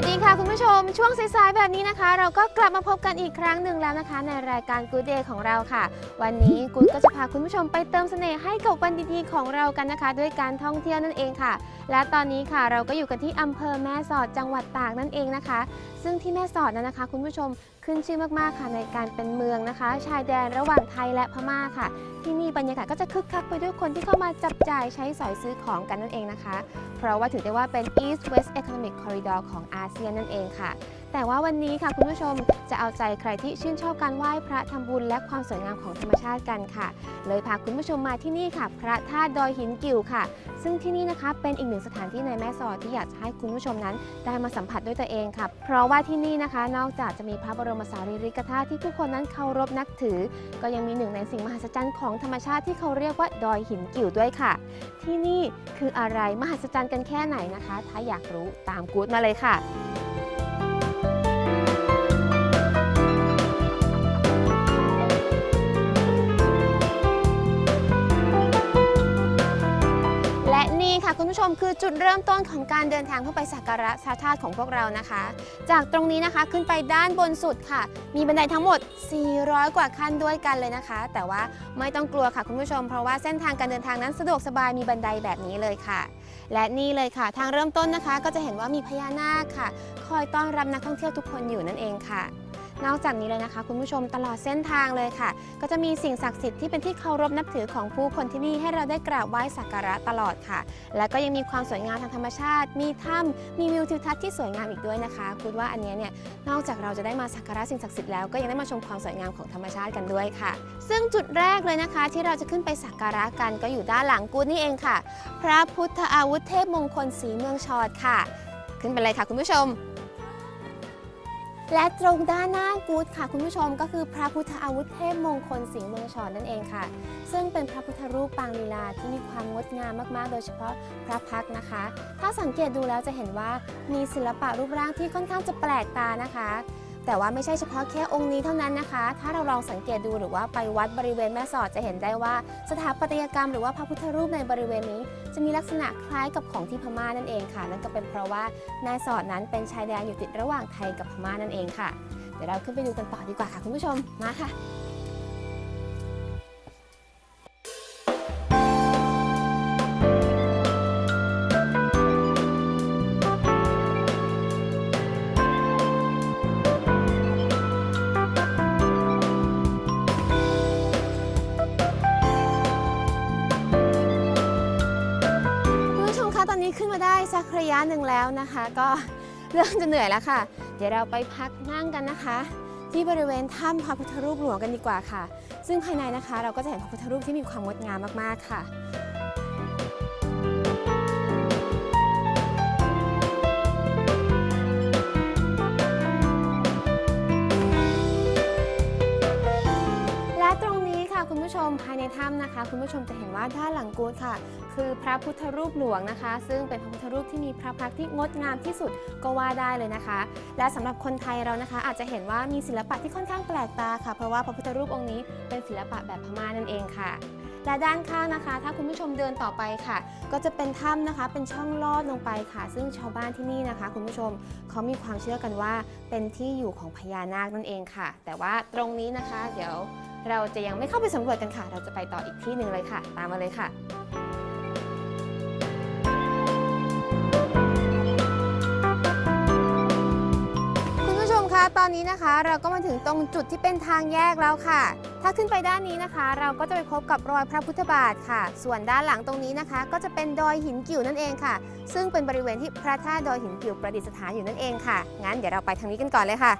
วัสดีค่ะ คุณผู้ชม ช่วงสายๆแบบนี้นะคะ เราก็กลับมาพบกันอีกครั้งหนึ่งแล้วนะคะ ในรายการ Good Day ของเราค่ะ วันนี้กูก็จะพาคุณผู้ชมไปเติมเสน่ห์ให้กับวันดีๆของเรากันนะคะ ด้วยการท่องเที่ยวนั่นเองค่ะ และตอนนี้ค่ะเราก็อยู่กันที่อำเภอแม่สอดจังหวัดตากนั่นเองนะคะ ซึ่งที่แม่สอดนั้นนะคะ คุณผู้ชมขึ้นชื่อมากๆค่ะในการเป็นเมืองนะคะ ชายแดนระหว่างไทยและพม่าค่ะ ที่นี่บรรยากาศก็จะคึกคักไปด้วยคนที่เข้ามาจับจ่ายใช้สอยซื้อของกันนั่นเองนะคะ เพราะว่าถือได้ว่าเป็น East West Economic Corridor ของอาเซียนนั่นเองค่ะแต่ว่าวันนี้ค่ะคุณผู้ชมจะเอาใจใครที่ชื่นชอบการไหว้พระทำบุญและความสวยงามของธรรมชาติกันค่ะ เลยพาคุณผู้ชมมาที่นี่ค่ะ พระธาตุดอยหินกิ่วค่ะ ซึ่งที่นี่นะคะเป็นอีกหนึ่งสถานที่ในแม่สอดที่อยากจะให้คุณผู้ชมนั้น ได้มาสัมผัสด้วยตัวเองค่ะ เพราะว่าที่นี่นะคะ นอกจากจะมีพระบรมสารีริกธาตุที่ผู้คนนั้นเคารพนับถือ ก็ยังมีหนึ่งในสิ่งมหัศจรรย์ของธรรมชาติที่เขาเรียกว่าดอยหินกิ่วด้วยค่ะ ที่นี่คืออะไรมหัศจรรย์กันแค่ไหนนะคะ ถ้าอยากรู้ตามกู๊ดมาเลยค่ะ คุณผู้ชมคือจุดเริ่มต้นของการเดินทางเข้าไปสักการะพระธาตุของพวกเรานะคะ จากตรงนี้นะคะขึ้นไปด้านบนสุดค่ะ มีบันไดทั้งหมด 400 กว่าขั้นด้วยกันเลยนะคะ แต่ว่าไม่ต้องกลัวค่ะคุณผู้ชม เพราะว่าเส้นทางการเดินทางนั้นสะดวกสบายมีบันไดแบบนี้เลยค่ะ และนี่เลยค่ะ ทางเริ่มต้นนะคะ ก็จะเห็นว่ามีพญานาคค่ะ คอยต้อนรับนักท่องเที่ยวทุกคนอยู่นั่นเองค่ะ นอกจากนี้เลยนะคะ คุณผู้ชมตลอดเส้นทางเลยค่ะ ก็จะมีสิ่งศักดิ์สิทธิ์ที่เป็นที่เคารพนับถือของผู้คนที่นี่ให้เราได้กราบไหว้สักการะตลอดค่ะ แล้วก็ยังมีความสวยงามทางธรรมชาติ มีถ้ำมีวิวทิวทัศน์ที่สวยงามอีกด้วยนะคะ คุณว่าอันเนี้ยเนี่ยนอกจากเราจะได้มาสักการะสิ่งศักดิ์สิทธิ์แล้วก็ยังได้มาชมความสวยงามของธรรมชาติกันด้วยค่ะ ซึ่งจุดแรกเลยนะคะ ที่เราจะขึ้นไปสักการะกันก็อยู่ด้านหลังกูนี่เองค่ะ พระพุทธอาวุธเทพมงคลสีเมืองชอดค่ะ ขึ้นไปเลยค่ะคุณผู้ชม และตรงด้านหน้ากูดค่ะ คุณผู้ชมก็คือพระพุทธอาวุธเทพมงคลสิงห์เมืองชอนนั่นเองค่ะ ซึ่งเป็นพระพุทธรูปปางลีลาที่มีความงดงามมากๆ โดยเฉพาะพระพักนะคะ ถ้าสังเกตดูแล้วจะเห็นว่ามีศิลปะรูปร่างที่ค่อนข้างจะแปลกตานะคะ แต่ว่าไม่ใช่เฉพาะแค่องค์นี้เท่านั้นนะคะ ถ้าเราลองสังเกตดูหรือว่าไปวัดบริเวณแม่สอดจะเห็นได้ว่า สถาปัตยกรรมหรือว่าพระพุทธรูปในบริเวณนี้ จะมีลักษณะคล้ายกับของที่พม่านั่นเองค่ะ นั่นก็เป็นเพราะว่าแม่สอดนั้นเป็นชายแดนอยู่ติดระหว่างไทยกับพม่านั่นเองค่ะ เดี๋ยวเราขึ้นไปดูกันต่อดีกว่าค่ะคุณผู้ชมมาค่ะ มาได้สักระยะหนึ่งแล้วนะคะ ก็เริ่มจะเหนื่อยแล้วค่ะ เดี๋ยวเราไปพักนั่งกันนะคะ ที่บริเวณถ้ำพระพุทธรูปหลวงกันดีกว่าค่ะ ซึ่งภายในนะคะ เราก็จะเห็นพระพุทธรูปที่มีความงดงามมากๆค่ะและ มภายในถ้ำนะคะ คุณผู้ชมจะเห็นว่าด้านหลังกูดค่ะ คือพระพุทธรูปหลวงนะคะ ซึ่งเป็นพระพุทธรูปที่มีพระพักตร์ที่งดงามที่สุดก็ว่าได้เลยนะคะ และสำหรับคนไทยเรานะคะ อาจจะเห็นว่ามีศิลปะที่ค่อนข้างแปลกตาค่ะ เพราะว่าพระพุทธรูปองค์นี้เป็นศิลปะแบบพม่านั่นเองค่ะและด้านข้างนะคะ ถ้าคุณผู้ชมเดินต่อไปค่ะ ก็จะเป็นถ้ำนะคะ เป็นช่องลอดลงไปค่ะ ซึ่งชาวบ้านที่นี่นะคะ คุณผู้ชมเขามีความเชื่อกันว่า เป็นที่อยู่ของพญานาคนั่นเองค่ะ แต่ว่าตรงนี้นะคะ เดี๋ยว เราจะยังไม่เข้าไปสำรวจกันค่ะ เราจะไปต่ออีกที่หนึ่งเลยค่ะ ตามมาเลยค่ะคุณผู้ชมคะตอนนี้นะคะเราก็มาถึงตรงจุดที่เป็นทางแยกแล้วค่ะ ถ้าขึ้นไปด้านนี้นะคะ เราก็จะไปพบกับรอยพระพุทธบาทค่ะ ส่วนด้านหลังตรงนี้นะคะ ก็จะเป็นดอยหินกิ่วนั่นเองค่ะ ซึ่งเป็นบริเวณที่พระธาตุดอยหินกิ่วประดิษฐานอยู่นั่นเองค่ะ งั้นเดี๋ยวเราไปทางนี้กันก่อนเลยค่ะ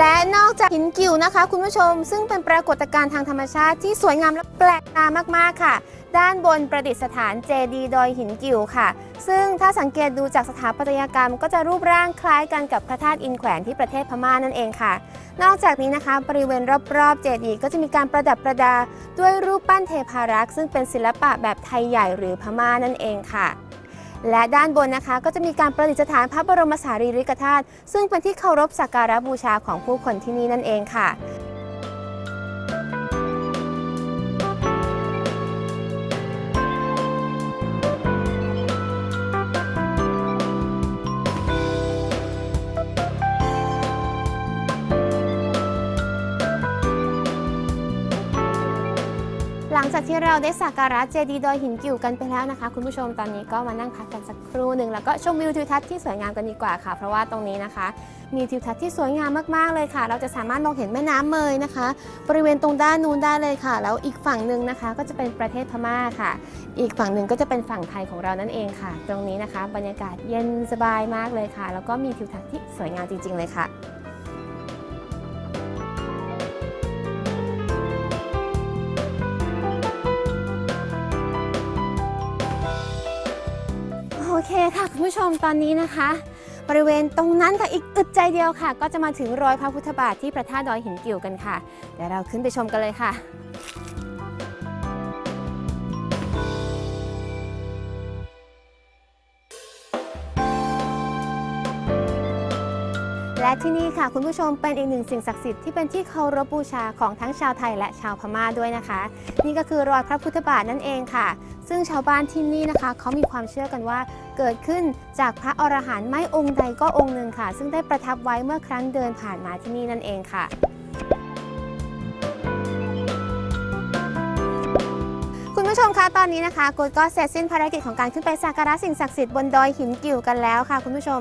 และนอกจากหินกิ่วนะคะ คุณผู้ชม ซึ่งเป็นปรากฏการณ์ทางธรรมชาติที่สวยงามและแปลกตามากๆค่ะ ด้านบนประดิษฐานเจดีย์ดอยหินกิ่วค่ะ ซึ่งถ้าสังเกตดูจากสถาปัตยกรรม ก็จะรูปร่างคล้ายกันกับพระธาตุอินแขวนที่ประเทศพม่านั่นเองค่ะ นอกจากนี้นะคะบริเวณรอบๆเจดีย์ก็จะมีการประดับประดา ด้วยรูปปั้นเทพารักษ์ซึ่งเป็นศิลปะแบบไทยใหญ่หรือพม่านั่นเองค่ะ และด้านบนนะคะก็จะมีการประดิษฐานพระบรมสารีริกธาตุซึ่งเป็นที่เคารพสักการะบูชาของผู้คนที่นี่นั่นเองค่ะ ที่เราได้สักการะเจดีย์ดอยหินกิ่วกันไปแล้วนะคะ คุณผู้ชมตอนนี้ก็มานั่งพักกันสักครู่หนึ่งแล้วก็ชมวิวทิวทัศน์ที่สวยงามกันดีกว่าค่ะ เพราะว่าตรงนี้นะคะ มีทิวทัศน์ที่สวยงามมากๆเลยค่ะ เราจะสามารถมองเห็นแม่น้ำเมยนะคะ บริเวณตรงด้านนู้นได้เลยค่ะ แล้วอีกฝั่งหนึ่งนะคะ ก็จะเป็นประเทศพม่าค่ะ อีกฝั่งหนึ่งก็จะเป็นฝั่งไทยของเรานั่นเองค่ะ ตรงนี้นะคะ บรรยากาศเย็นสบายมากเลยค่ะ แล้วก็มีทิวทัศน์ที่สวยงามจริง ๆ เลยค่ะ เคค่ะคุณผู้ชมตอนนี้นะคะ บริเวณตรงนั้นค่ะอีกอึดใจเดียวค่ะ ก็จะมาถึงรอยพระพุทธบาทที่พระธาตุดอยหินกิ่วกันค่ะ เดี๋ยวเราขึ้นไปชมกันเลยค่ะ และที่นี่ค่ะคุณผู้ชมเป็นอีกหนึ่งสิ่งศักดิ์สิทธิ์ที่เป็นที่เคารพบูชาของทั้งชาวไทยและชาวพม่าด้วยนะคะ นี่ก็คือรอยพระพุทธบาทนั่นเองค่ะ ซึ่งชาวบ้านที่นี่นะคะเขามีความเชื่อกันว่าเกิดขึ้นจากพระอรหันต์ไม่องค์ใดก็องค์หนึ่งค่ะ ซึ่งได้ประทับไว้เมื่อครั้งเดินผ่านมาที่นี่นั่นเองค่ะคุณผู้ชมคะตอนนี้นะคะกูดก็เสร็จสิ้นภารกิจของการขึ้นไปสักการะสิ่งศักดิ์สิทธิ์บนดอยหินกิ่วกันแล้วค่ะ คุณผู้ชม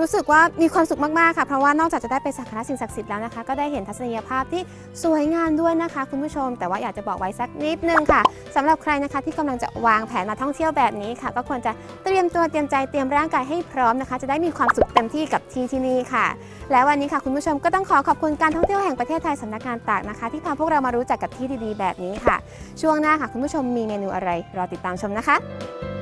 รู้สึกว่ามีความสุขมากๆค่ะ เพราะว่านอกจากจะได้ไปสักการะสิ่งศักดิ์สิทธิ์แล้วนะคะ ก็ได้เห็นทัศนียภาพที่สวยงามด้วยนะคะ คุณผู้ชม แต่ว่าอยากจะบอกไว้สักนิดนึงค่ะสำหรับใครนะคะที่กำลังจะวางแผนมาท่องเที่ยวแบบนี้ค่ะ ก็ควรจะเตรียมตัวเตรียมใจเตรียมร่างกายให้พร้อมนะคะ จะได้มีความสุขเต็มที่กับที่ที่นี่ค่ะ และวันนี้ค่ะคุณผู้ชมก็ต้องขอขอบคุณการท่องเที่ยวแห่งประเทศไทยสำนักงานตากนะคะ ที่พาพวกเรามารู้จักกับที่ดีๆ แบบนี้ค่ะ ช่วงหน้าค่ะคุณผู้ชมมีเมนูอะไรรอติดตามชมนะคะ